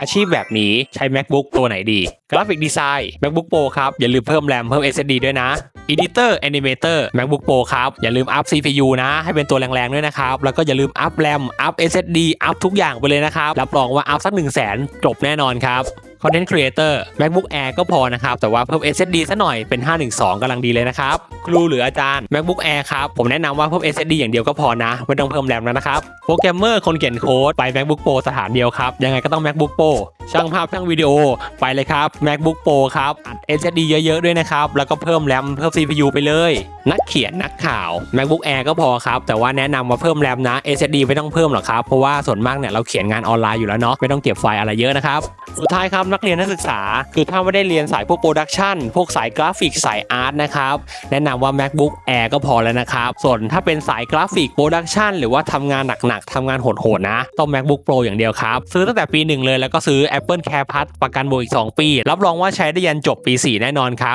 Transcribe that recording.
อาชีพแบบนี้ใช้ MacBook ตัวไหนดี กราฟิกดีไซน์ MacBook Pro ครับ อย่าลืมเพิ่มแรมเพิ่ม SSD ด้วยนะ Editor Animator MacBook Pro ครับ อย่าลืมอัพ CPU นะ ให้เป็นตัวแรงๆ ด้วยนะครับ แล้วก็อย่าลืมอัพแรมอัพ SSD อัพทุกอย่างไปเลยนะครับ รับรองว่าอัพสัก1 0 0 0 0แสนจบแน่นอนครับ Content Creator MacBook Air ก็พอนะครับ แต่ว่าเพิ่ม SSD ซะหน่อยเป็น 512กำลังดีเลยนะครับ ครูหรืออาจารย์ MacBook Air ครับผมแนะนำว่าเพิ่ม SSD อย่างเดียวก็พอนะ ไม่ต้องเพิ่มแรมแล้วนะครับโปรแกรมเมอร์คนเขียนโค้ดไป MacBook Pro สถานเดียวครับยังไงก็ต้อง MacBook Pro ช่างภาพช่างวิดีโอไปเลยครับ MacBook Pro ครับอัด SSD เยอะๆด้วยนะครับแล้วก็เพิ่มแรมเพิ่ม CPU ไปเลย นักเขียนนักข่าว MacBook Air ก็พอครับแต่ว่าแนะนำว่าเพิ่มแรมนะ SSD ไม่ต้องเพิ่มหรอกครับเพราะว่าส่วนมากเนี่ยเราเขียนงานออนไลน์อยู่แล้วเนาะไม่ต้องเก็บไฟล์อะไรเยอะนะครับสุดท้ายครับนักเรียนนักศึกษา คือถ้าไม่ได้เรียนสายพวกโปรดักชันพวกสายกราฟิกสายอาร์ตนะครับแนะนำว่า MacBook Air ก็พอแล้วนะครับ ส่วนถ้าเป็นสายกราฟิกโปรดักชันหรือว่าทำงานหนักๆทำงานโหดๆนะ ต้อง MacBook Pro อย่างเดียวครับ ซื้อตั้งแต่ปี1เลยแล้วก็ซื้อ Apple Care Plus ประกันบวกอีก 2 ปี รับรองว่าใช้ได้ยันจบปี 4 แน่นอนครับ